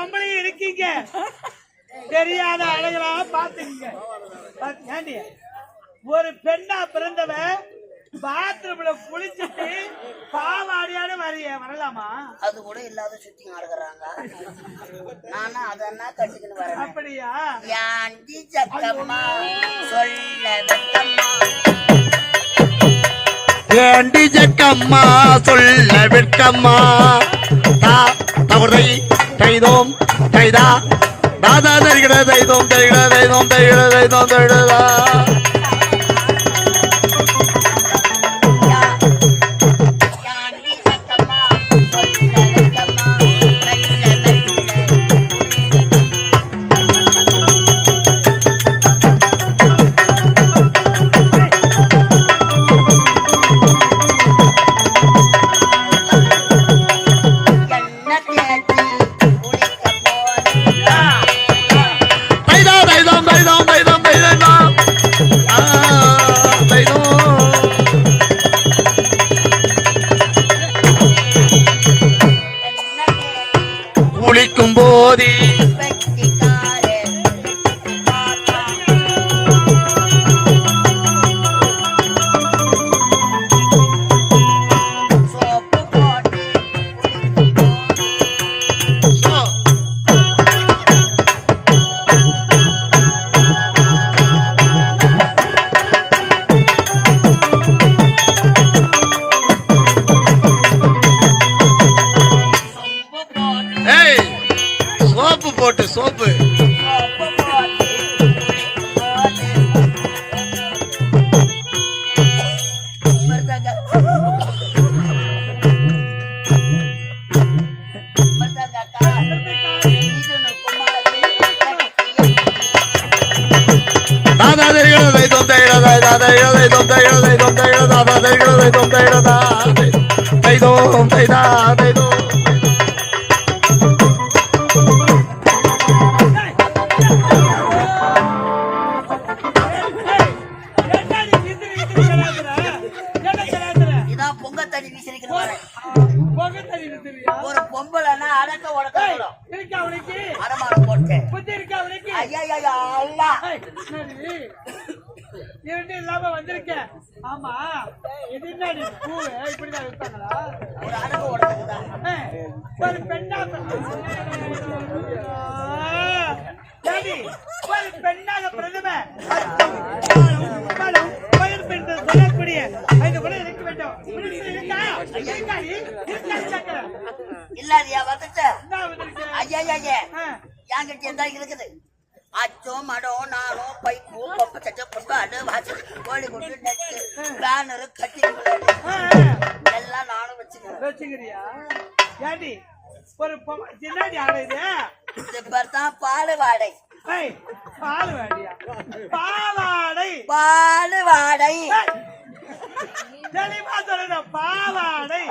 பொம்பளையும் இருக்கீங்க. தெரியாத அழகலா பாத்துக்கீங்க பாத்து- ஏண்டி? ஒரு பெண்ணா பிறந்தவ பாத்ரூம்ல குளிச்சுட்டு பாவாடியாட வரைய வரலாமா? அது கூட இல்லாத சுத்தி ஆடுகிறாங்க. நானும் அதன்னா கட்டிக்கின்னு வரேன்? அப்படியா? யாண்டி சக்கம்மா சொல்ல வெக்கம்மா. ஏண்டி ஜக்கம்மா சொல்ல வெட்கம்மா தா தவறை தைதா தாதா தருகிற தைதோம் தருகிற தைதோம் தருகிற தைதோம் தருகிறதா வீசிருக்கிற மாதிரி புகை தண்ணி விசிறியா? ஒரு பொம்பளைன்னா அடக்க உடக்க ஏய், வரும் இருக்கா அவனுக்கு? அடமானம் போட்டு புத்தி இருக்கா அவனுக்கு? ஐயா ஐயா அல்லா ஏய், என்னடி? இரண்டு இல்லாம வந்திருக்க ஆமா. இது என்னடி பூ? இப்படிதான் விற்பாங்களா? ஒரு அடக்க உடக்குதான் ஏய், ஒரு பெண்ணா ஏடி, ஒரு பெண்ணாக பிரதம சொல்லக்கூடிய ஐந்து கூட இருக்க? வேண்டும் இப்படி இல்லாதியா வந்துட்ட. ஐயா ஐயா என்கிட்ட என்ன இருக்குது. அச்சோ மடம் நானும் பைப்பு பம்பு சட்டை பொட்டு அடு வாசல் கோழி குண்டு நெட்டு பேனரு ஆ. எல்லாம் நானும் வச்சுக்கிறேன். வச்சுக்கிறியா? ஏடி ஒரு சின்னாடி ஆளு இது? பேர் தான் பால் வாடை பால் வாடியா பாவாடை பால் வாடை தெளிவா சொல்லணும் பாவாடை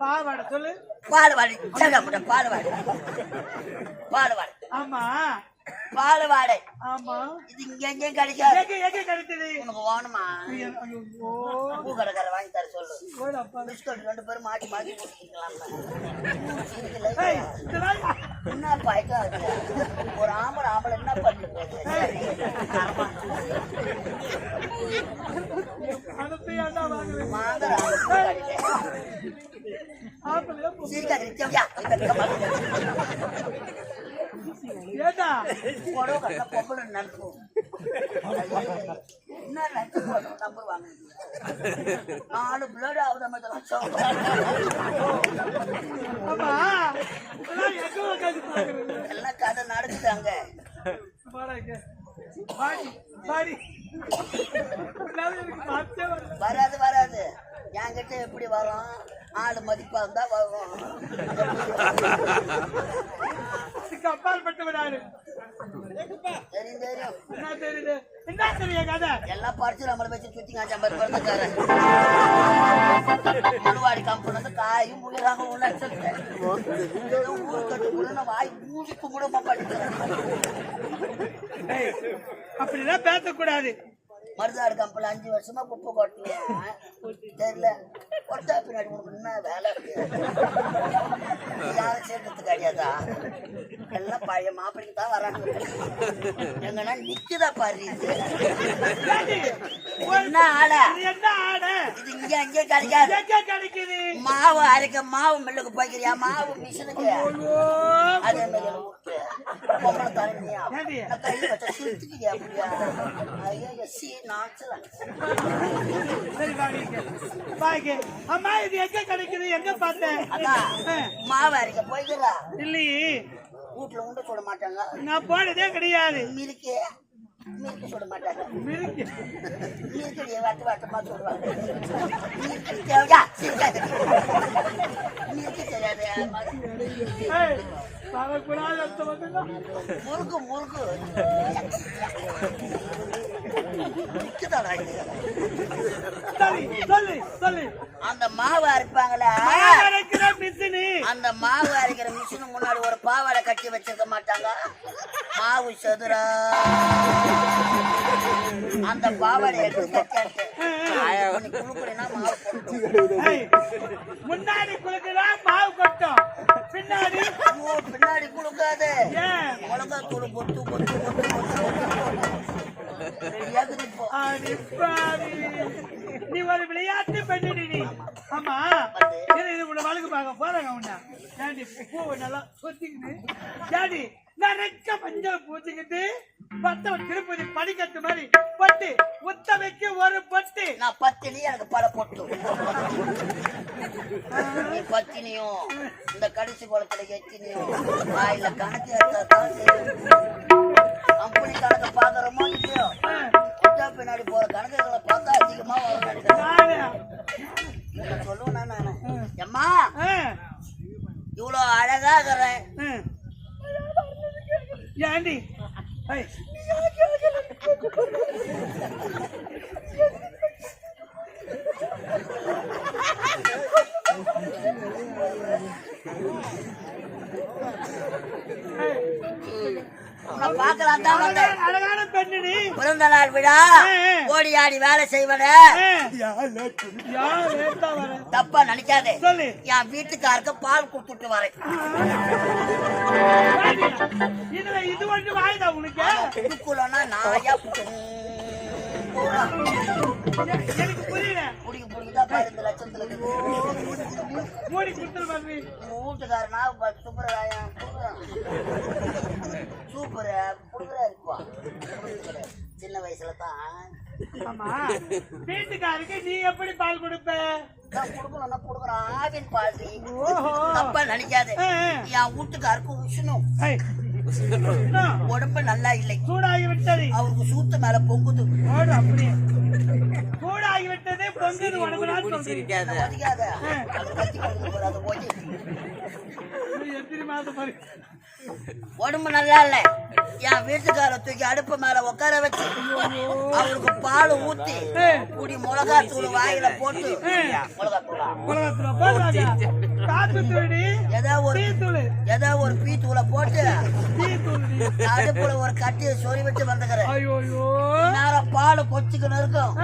பாவாடை சொல்லு. பால் வாடை சண்டை போட்ட பால் வாடை பால் வாடை ஆமா. பால் வாடை ஆமா. இது இங்க கிடைக்காது. எங்க எங்க கிடைத்தது உனக்கு வேணுமா ஐயோ, பூ கடைக்கார வாங்கி தர சொல்லு. ஓடப்பா. பிஸ்கட் ரெண்டு பேரும் மாட்டி மாட்டி என்ன அது? ஒரு ஆம்பளை ஆம்பளை என்ன பண்ணுறது அனுப்பியாண்டா வாங்குவேன் மாங்கர ஆம்பளை ஆப்பிள் பூ. சீக்கிரம் நிச்சயம் யா, இந்த பக்கம் வந்து. ஏண்டா புடவை கட்டின பொம்பளை நினைப்போம். என்ன நினைச்சு போடணும், நம்புவாங்க. நாலு பிளேடு ஆகுது மாதிரி லட்சம். ஆமா இதெல்லாம் எங்க உட்காந்து பாக்குறது எல்லாம் கதை நடக்குதாங்க வராது வராது என்கிட்ட எப்படி வரும் ஆளு மதிப்பா இருந்தா வரும் தெரியும் தெரியும் என்ன தெரியுது என்ன தெரியும் கதை? எல்லாம் படிச்சு நம்மளை வச்சு சுத்தி காய்ச்சா மாதிரி பிறந்துக்காரன் முழுவாடி கம்பெனி வந்து காயும் முழுறாங்க உள்ள ஊர் கட்டு கூட வாய் மூடி கும்பிடமா படிக்கிறேன் அப்படிலாம் பேசக்கூடாது. மருதாடு கம்பெனி அஞ்சு வருஷமா குப்பை கொட்டினேன் தெரியல. கொட்டா பின்னாடி உனக்கு என்ன வேலை இருக்கு? யாரும் சேர்க்கறதுக்கு கிடையாதா எல்லாம் பழைய மாப்பிள்ளைக்கு தான் வராங்க. எங்கன்னா நிக்குதா பாரு என்ன ஆடை? இது என்ன ஆடை? இது இங்க அங்கே கிடைக்காது. கிடைக்குது? மாவு அரைக்க மாவு மில்லுக்கு போய்க்கிறியா? மாவு மிஷினுக்கு. அதே மாதிரி விட்டு பொம்பளை தரணியா ஏண்டி? நான் கை வச்ச சுத்துக்கிறியா அப்படியா ஐயோ சி நாச்சலாம் சரி வாங்க வாங்க அம்மா இது எங்க கிடைக்குது? எங்க பார்த்தேன்? மாவு அரைக்க போய்க்கிறா. இல்லையே. வீட்டுல உண்டு சொல்ல மாட்டாங்க. நான் போனதே கிடையாது. மிருக்கே மிருக்க சொல்ல மாட்டாங்க. மிருக்கு. மிருக்கடிய வாட்டு வாட்டமா சொல்லுவாங்க. மிருக்கடி தேவையா சிரிக்காத மிருக்க தெரியாது. முறுக்கு முறுக்கு. அந்த மாவு அரைப்பாங்களே? அந்த மாவு அரைக்கிற மிஷின் முன்னாடி ஒரு பாவாடை கட்டி வச்சிருக்க மாட்டாங்க? மாவு செதுரா அந்த பாவாடை குழுக்குறேன்னா மாவு முன்னாடி குளுக்குறா மாவு கொட்டும். பின்னாடி பின்னாடி குடுக்காது ஏன்? மிளகா தூள் பொத்து பொத்து பொத்து பொத்து பொத்து ரெடியாகுது இப்போ அடி பாவி. நீ ஒரு விளையாட்டு பெண்ணு நீ. ஆமா. இது இது உன்னை வழக்கு பார்க்க போறாங்க உன்னை. ஏண்டி பூவை நல்லா சொத்திக்கிட்டு ஏண்டி நிறைக்க மஞ்சள் பூச்சிக்கிட்டு பத்த திருப்பதி படிக்கட்டு மாதிரி பட்டு உத்தமைக்கு ஒரு பட்டு. நான் பத்தினி எனக்கு பல பொட்டு. நீ பத்தினியும் இந்த கடைசி குளத்துல எத்தினியும் வாயில கணக்கு எடுத்தா கணக்கு பாக்குறோமோ இல்லையோ? பிறந்த நாள் விழா. ஓடி ஆடி வேலை செய்வன. தப்பா நினைக்காதே. சொல்லு. என் வீட்டுக்காருக்கு பால் கொடுத்துட்டு வரேன். இது ஒன்று வாய்தா உனக்கு? இதுக்குள்ளனா நாயா எனக்கு புரியல. லட்சத்துல. மூடி கொடுத்துரு உங்க வீட்டுக்காரனா சூப்பராயா சூப்பர் இருப்பா சின்ன வயசுல தான் வீட்டுக்காருக்கு நீ எப்படி பால் கொடுப்ப? நான் குடுக்கணும்னா குடுக்குறான் ஆவின் பால் நீ. ஓஹோ. தப்பா நினைக்காதே. என் வீட்டுக்காருக்கு உஷ்ணும்? உடம்பு நல்லா இல்லை. சூடாகி விட்டது அவருக்கு சூத்து மேல பொங்குது. அப்படியே. சூடாகி விட்டது பொங்குது. பாரு. உடம்பு நல்லா இல்ல. என் வீட்டுக்கார தூக்கி அடுப்பு மேல உட்கார வச்சு அவருக்கு பால் ஊத்தி குடி மிளகா தூள் வாயில போட்டு ஏதோ ஒரு ஏதோ ஒரு பீ தூளை போட்டு அடுப்புல ஒரு கட்டியை சொறி விட்டு வந்துக்கிறேன். நேரம் பால் கொச்சிக்கணும் இருக்கும்.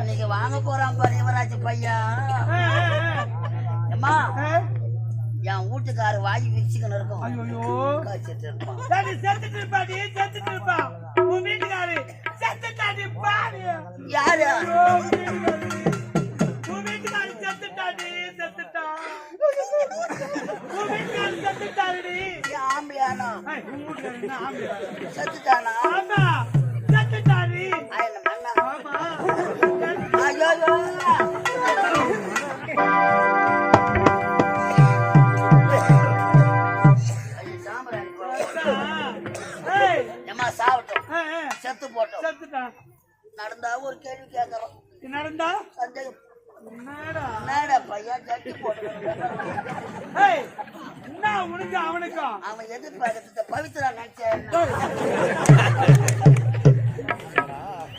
இன்னைக்கு வாங்க போறான் பாரு யுவராஜ் பையன். அம்மா. என் வீட்டுக்காரு வாய் விரிச்சுக்கணும் இருக்கும். சரி செத்துட்டு இருப்பா ஆ, ஆ, செத்து போட்டோம். செத்துட்டான் நடந்தா ஒரு கேள்வி கேட்கறோம் நடந்தா? சந்தேகம். என்னடா? பையன் ஜட்டி என்ன உனக்கு அவனுக்கும் அவன் எதிர்பார்க்கறத பவித்ரா நினைச்சேன்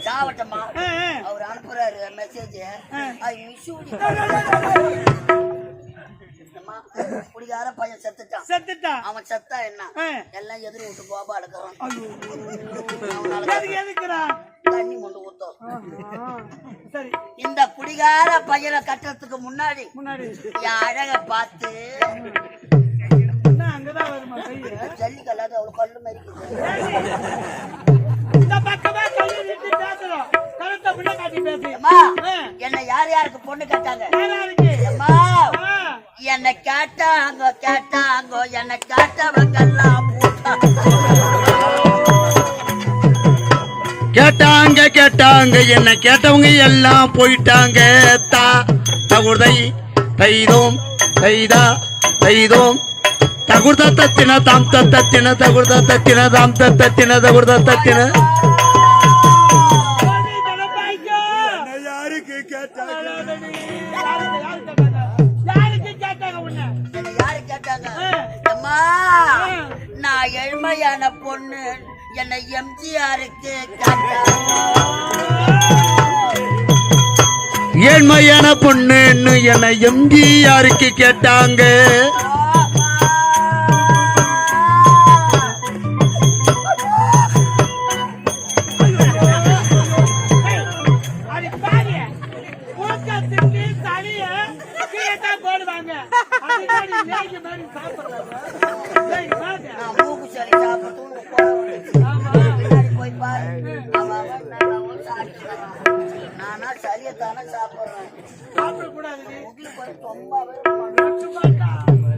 சாவட்டமா. அவர் அனுப்புறாரு மெசேஜ் ஐ மிஸ் குடிகார பையன் செத்துட்டான். செத்துட்டான். அவன் செத்தா என்ன. எல்லாம் எதிரி விட்டு கோபா எடுக்கிறான். தண்ணி கொண்டு ஊத்தோம். இந்த குடிகார பையனை கட்டுறதுக்கு முன்னாடி முன்னாடி. அழக பார்த்து ஜல்லிக்கல்லாத அவ்வளவு கல்லு மறிக்குது என்ன யார் யாருக்கு பொண்ணு கேட்டாங்க. என்ன கேட்டாங்க கேட்டாங்க என்ன கேட்டவங்கெல்லாம் கேட்டாங்க கேட்டாங்க என்ன கேட்டவங்க எல்லாம் போயிட்டாங்க தா. தகுதை தைதோம் தைதா தைதோம் தகுர்த தத்தின தாம் தத்தின தகுர்த தத்தின தாம் தத்தின தகுர்த தத்தின சரி, தனபாய்க்கோ. யாருக்கு கேட்டாங்க அழகடி. யாருக்கு யாரு கேட்டாங்க? யாருக்கு கேட்டாங்க உன்னை? என்ன யாரு கேட்டாங்க ஆ. அம்மா நான் ஏழ்மையான பொண்ணு என்னை எம்ஜிஆருக்கு கேட்டாங்க ஏழ்மையான பொண்ணுன்னு என்ன எம்ஜி யாருக்கு கேட்டாங்க போய் பாரு நானா சரியத்தானே சாப்பிடுறேன்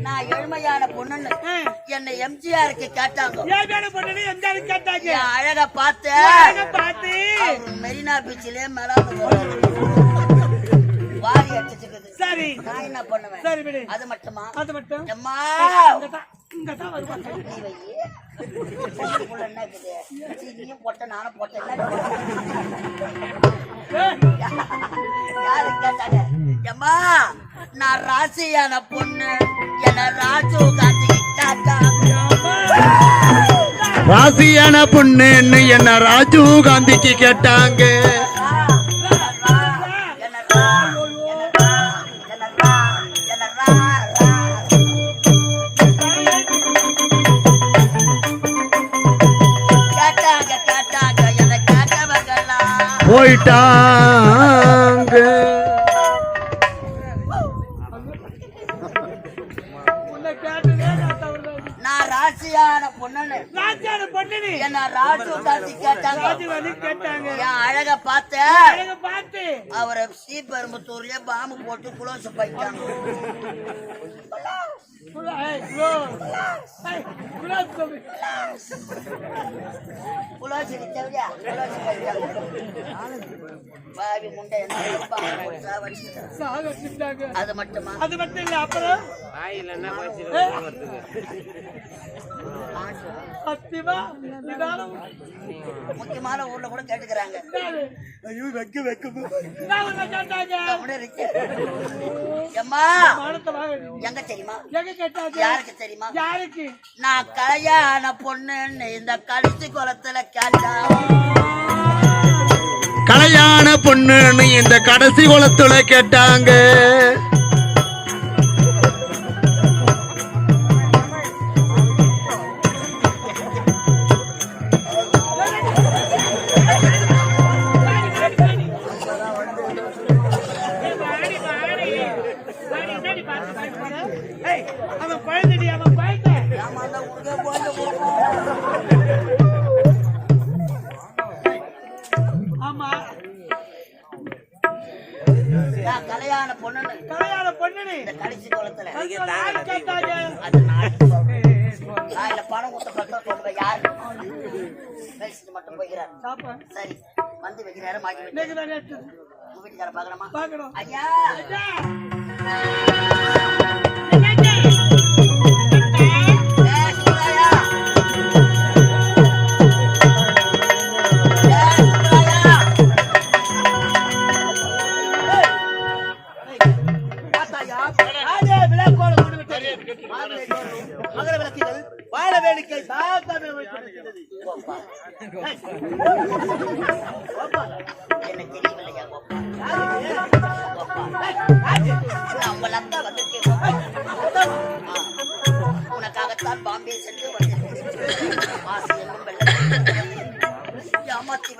நான் ஏழ்மையான பொண்ணுன்னு ஆ. என்னை எம்ஜிஆருக்கு கேட்டாங்க அழக பார்த்து பார்த்து? மெரினா பீச்சிலே மேலாந்து வாரி அடிச்சுக்குது சரி நான் என்ன பண்ணுவேன் அது மட்டுமா அது மட்டும் இங்கதான் இங்கதான் வருவாங்க நீயும் போட்ட நானும் போட்டேன் யாரு கேட்டாங்க அம்மா நான் ராசியான பொண்ணு. என்ன ராஜீவ் காந்தி கேட்டாங்க ராசியான பொண்ணுன்னு என்ன ராஜீவ் காந்திக்கு கேட்டாங்க. போயிட்டாங்க. நான் ராசியான பொண்ணு. என்ன ராஜீவ் காந்தி கேட்டாங்க. என் அழக பார்த்து அழக பார்த்து. அவரை ஸ்ரீபெரும்புத்தூர்லயே பாம்பு போட்டு குளோசு போயிட்டாங்க. அது மட்டுமா? அது மட்டும் இல்ல அப்புறம்? முக்கியமான ஊர்ல கூட கேட்டுக்கிறாங்க? ஐயோ வெக்க வெக்க. நான் உன்னை கேட்டாங்க. அப்படியே இருக்கு. எம்மா மானத்தை வாங்க நீ. எங்க தெரியுமா? எங்க கேட்டாங்க? யாருக்கு தெரியுமா? யாருக்கு? நான் கல்யாண பொண்ணுன்னு இந்த கழிச்சு குளத்துல கேட்டா. கல்யாண பொண்ணுன்னு இந்த கடைசி குளத்துல கேட்டாங்க. அவன் குழந்தைடி, அவன் குழந்தை. ஆமா நான் கல்யாண. இந்த கடைசி குளத்துல அது இல்ல பணம் கொடுத்த யாரு பேசிட்டு மட்டும் போய்கிறார். சரி வந்து வெகு நேரம் ஆகி விட்டது. இன்னைக்கு தான் நேத்து. உங்க வீட்டுக்கார பார்க்கணும். ஐயா யாருக்கு? நான் வந்திருக்கேன் கோப்பா. உனக்காகத்தான் பாம்பே சென்று வந்திருக்கிறேன் ஆசை என்னும் ஏமாத்தி